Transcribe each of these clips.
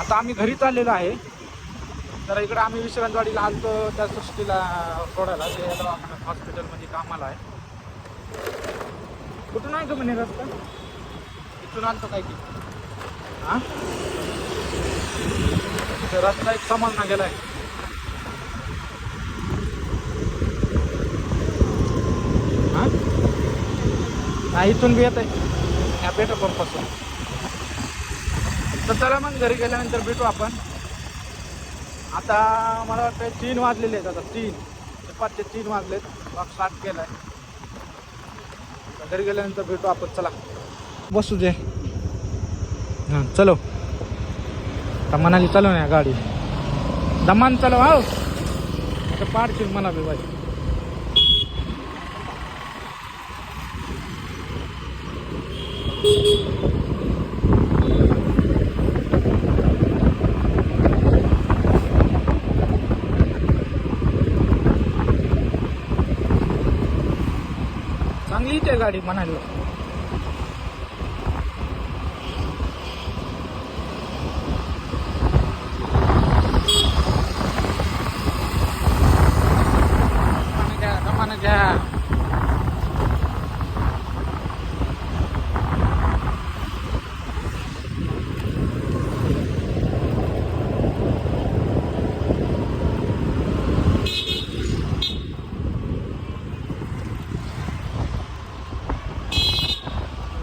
आता आम्ही घरी चाललेलो आहे. तर इकडं आम्ही विश्रांतवाडीला आलतो त्या सृष्टीला सोडायला. ते दवाखान्यात हॉस्पिटलमध्ये कामाला आहे. कुठून आहे का म्हणे रस्ता? इथून आलतो काय की. हा? रस्ता एक समजला गेलाय हा? हा इथून बी येत आहे ह्या पेट्रोल पंपासून तर चला मग घरी गेल्यानंतर भेटू आपण. आता मला वाटतं तीन वाजलेले आहेत आता तीन. पाचशे तीन वाजलेत. मग स्टार्ट केला आहे घरी गेल्यानंतर भेटू आपण. चला. बसू दे. हां चलो. आता मनाली चालव ना गाडी. दमान चालव हो आता पाडशील मला बी बाई. Thank you. गाडी म्हणायला दमानं घ्या दमानं घ्या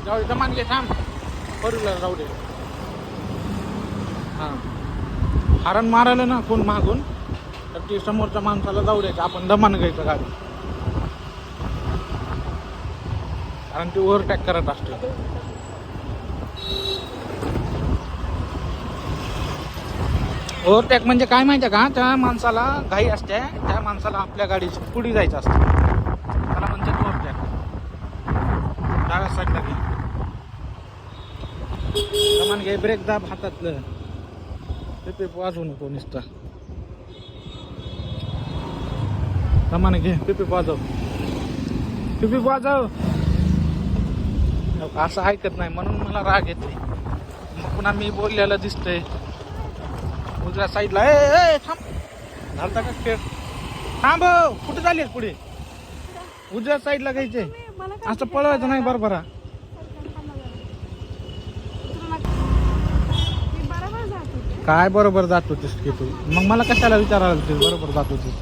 जाऊ दे दमान घे थांब. फोर व्हीलर राहू दे. हां. हारण मारायला ना कोण मागून तर ती समोरच्या माणसाला जाऊ द्यायचं. आपण दमान घ्यायचं गाडी. कारण ती ओव्हरटॅक करत असते. ओव्हरटॅक म्हणजे काय माहिती आहे का? त्या माणसाला घाई असते. त्या माणसाला आपल्या गाडीची पुढे जायचं असतं. त्याला म्हणतात ओव्हरटॅक. डाव्या साईडला सामान घे ब्रेक दाब हातातलं. ते वाजवू नको नुसता सामान घे. पिपी वाजव. पिपी वाजव. असं ऐकत नाही म्हणून मला राग येते मग पुन्हा मी बोललेलं दिसतंय. उजव्या साईडला ए ए थांब. झालता का खेळ? थांब हो. कुठे झाली पुढे? उजव्या साईडला घ्यायचे असं पळवायचं नाही बरोबर काय बरोबर जात होतीस की तू? मग मला कशाला विचारायला लागते बरोबर जात होतीस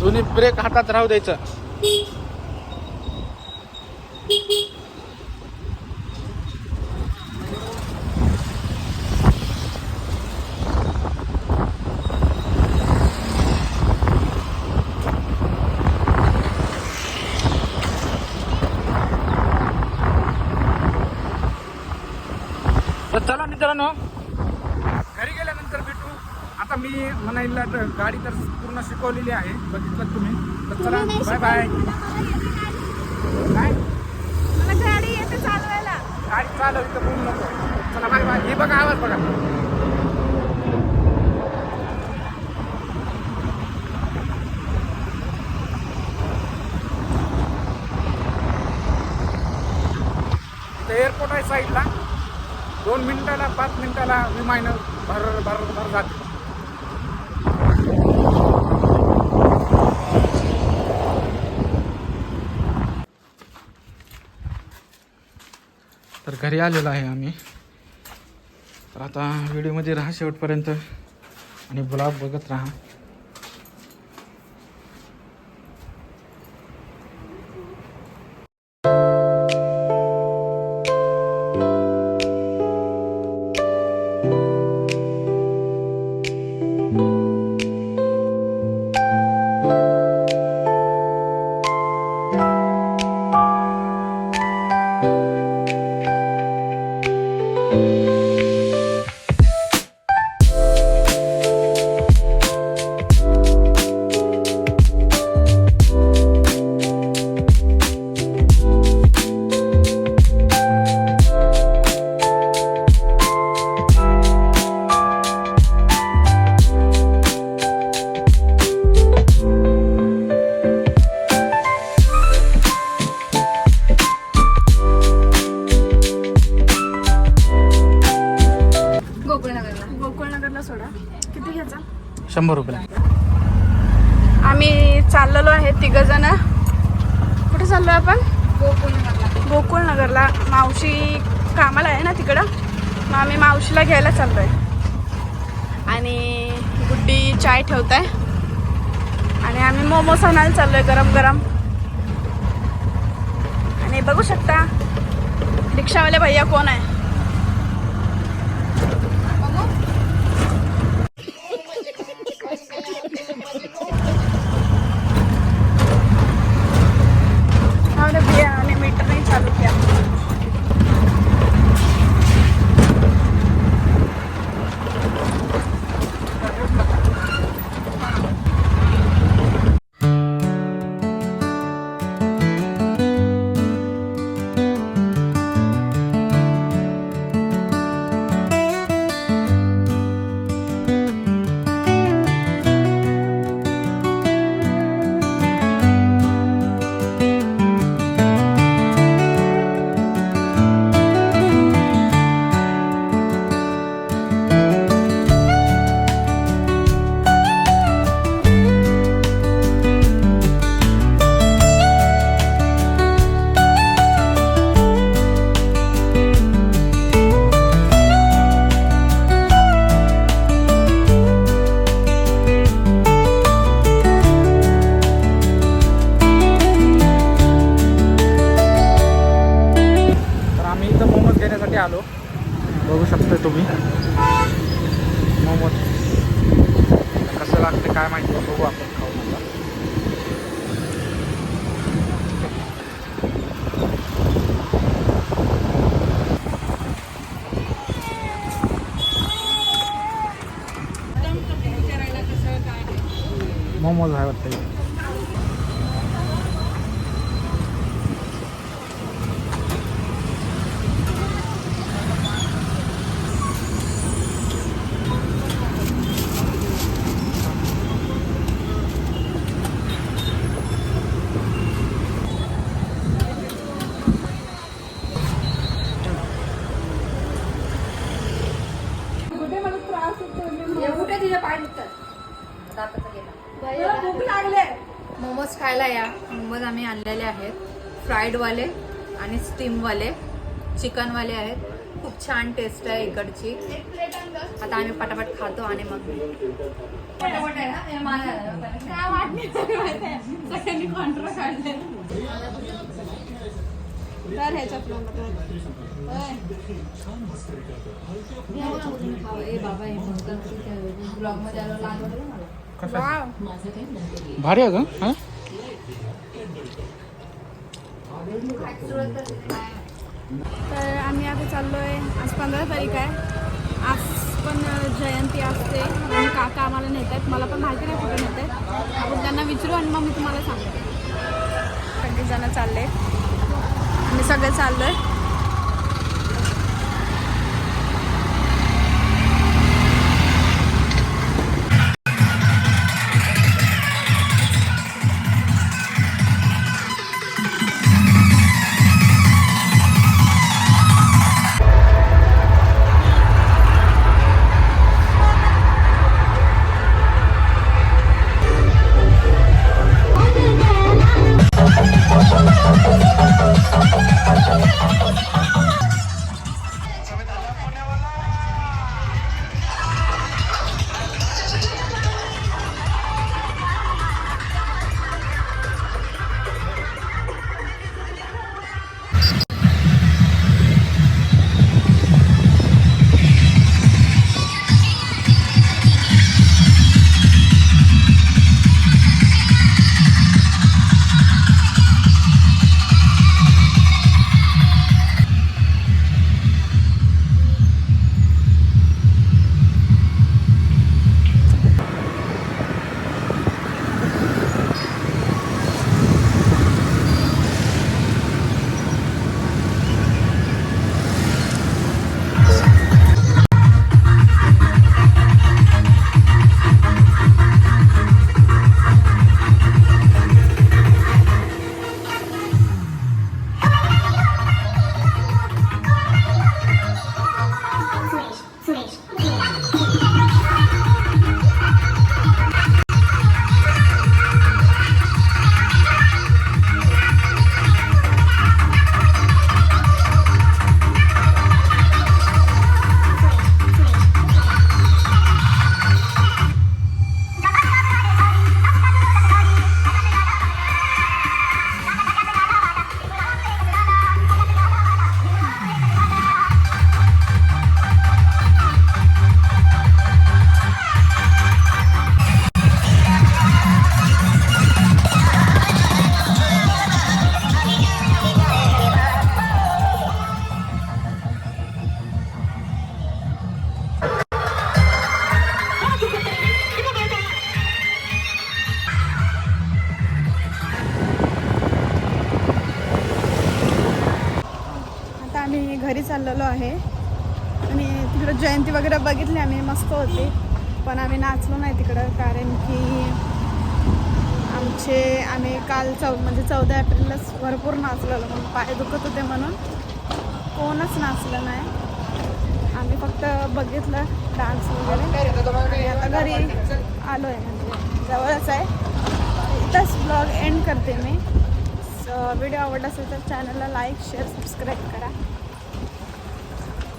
दोन्ही ब्रेक हातात राहू द्यायचं. मित्रांनो घरी गेल्यानंतर भेटू आता मी म्हणायला तर गाडी तर पूर्ण शिकवलेली आहे बघितलं तुम्ही. तर चला बाय बाय काय? गाडी येते चालवायला. गाडी चालव इथं बोलू नको. चला बाय बाय हे बघा आवाज बघा. एअरपोर्ट आहे साईडला दोन मिनिटाला पाच मिनिटाला विमान भर भर भर जाते. तर घरी आलेलो आहे आम्ही. तर आता व्हिडिओमध्ये राहा शेवटपर्यंत आणि ब्लॉग बघत राहा. शंभर रुपये आम्ही चाललेलो आहे तिघ जण कुठे चाललो आपण? गोकुळ नगरला मावशी कामाला आहे ना तिकडं? मग आम्ही मावशीला घ्यायला चाललो आहे आणि गुड्डी चाय ठेवत आहे आणि आम्ही मोमोज आणायला चाललोय गरम गरम. आणि बघू शकता रिक्षावाले भैया कोण आहे? मोमोज आहे वाटतं इथे. कुठे तिचे पाय दुखतात दाताचा गेला मोमोज खायला या मोमोज आम्ही आणलेले आहेत. फ्राईडवाले आणि स्टीमवाले. चिकनवाले आहेत. खूप छान टेस्ट आहे इकडची. आता आम्ही पटापट खातो आणि मग हे तर ह्याच्यात बाबा हे भारी आहे का हां? तर आम्ही आता चाललो आहे आज पंधरा तारीख आहे. आज पण जयंती असते. आणि काका आम्हाला नेत आहेत मला पण माहिती नाही कुठे नेत आहेत आपण त्यांना विचारू आणि मग मी तुम्हाला सांगते. सगळेजणं चालले. आम्ही सगळे चाललो आहे घरी चाललेलो आहे. आणि तिकडं जयंती वगैरे बघितली आम्ही मस्त होती. पण आम्ही नाचलो नाही तिकडं कारण की आमचे आम्ही काल चौ म्हणजे चौदा एप्रिललाच भरपूर नाचलेलो म्हणून पाय दुखत होते म्हणून कोणच नाचलं नाही. आम्ही फक्त बघितलं डान्स वगैरे. आणि आता घरी आलो आहे म्हणजे जवळच आहे. इथंच ब्लॉग एंड करते मी. व्हिडिओ आवडला असेल तर चॅनलला लाईक शेअर सबस्क्राईब करा.